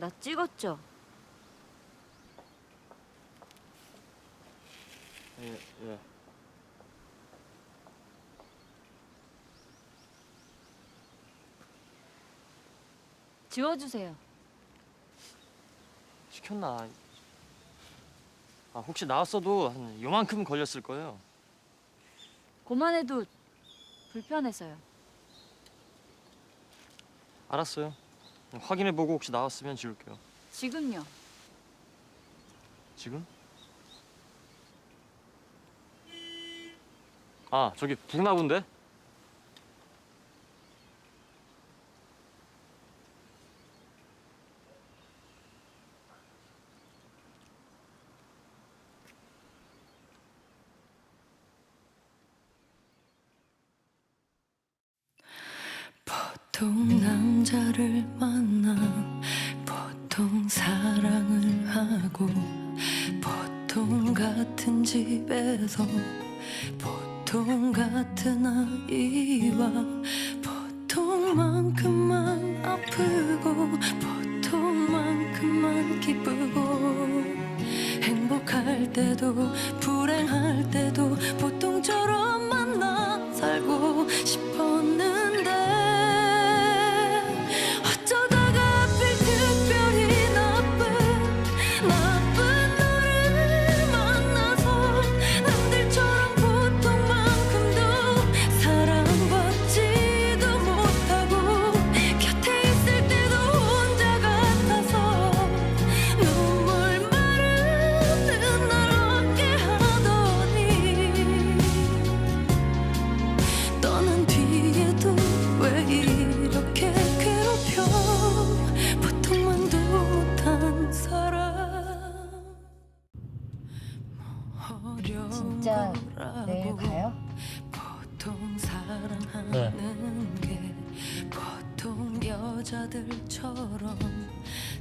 나 찍었죠? 예, 예. 지워주세요. 시켰나? 아, 혹시 나왔어도 한 요만큼 걸렸을 거예요. 고만해도 불편해서요. 알았어요. 확인해보고 혹시 나왔으면 지울게요. 지금요. 지금? 아, 저기 북나무인데? 보통 남자를 만나 보통 사랑을 하고 보통 같은 집에서 보통 같은 아이와 보통만큼만 아프고 보통만큼만 기쁘고 행복할 때도 불행할 때도 보통처럼 만나 살고 여자들처럼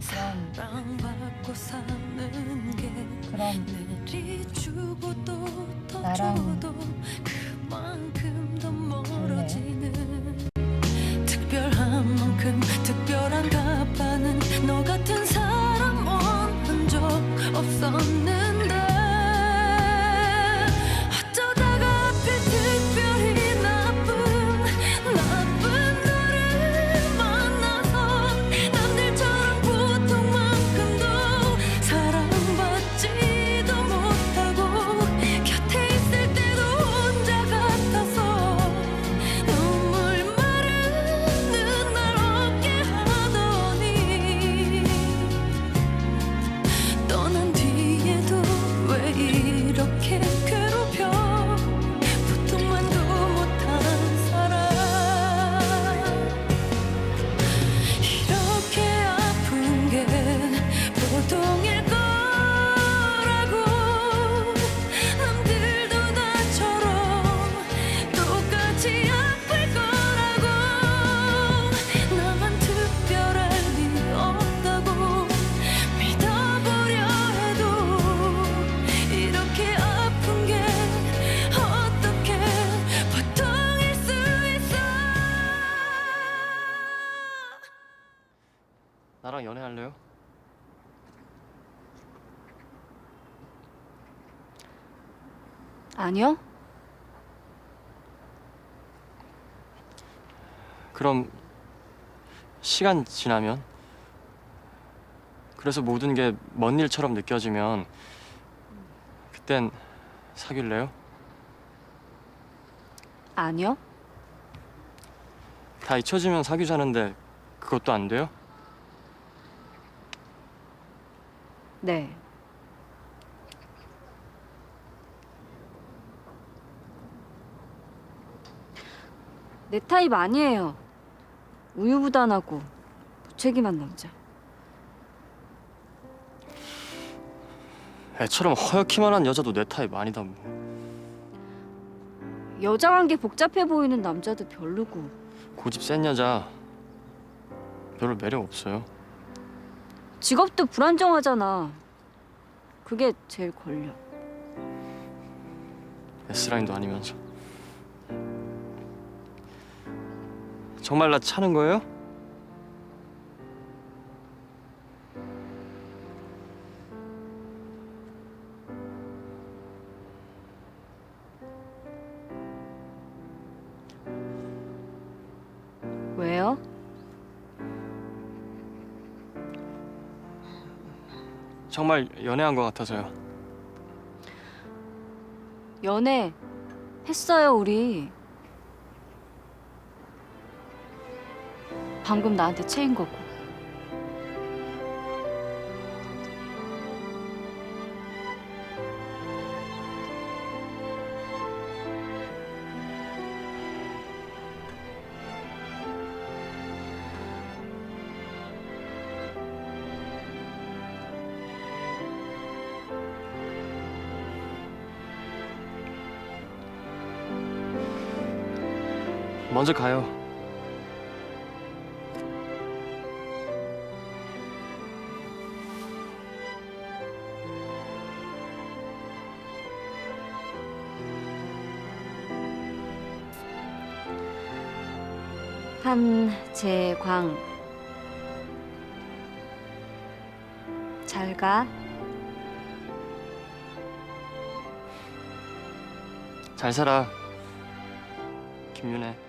사랑받고 사는 게 그럼 내리 주고 또더 나랑 줘도 그만큼 더 멀어지는 아니요. 그럼 시간 지나면 그래서 모든 게 먼 일처럼 느껴지면 그땐 사귈래요? 아니요. 다 잊혀지면 사귀자는데 그것도 안 돼요? 네. 내 타입 아니에요. 우유부단하고 무책임한 남자. 애처럼 허옇기만 한 여자도 내 타입 아니다 뭐. 여자 관계 복잡해 보이는 남자도 별로고. 고집 센 여자 별로 매력 없어요. 직업도 불안정하잖아. 그게 제일 걸려. S라인도 아니면서 정말 나 차는 거예요? 왜요? 정말 연애한 것 같아서요. 연애 했어요, 우리. 방금 나한테 채인 거고. 먼저 가요. 한재광. 잘 가. 잘 살아. 김윤혜.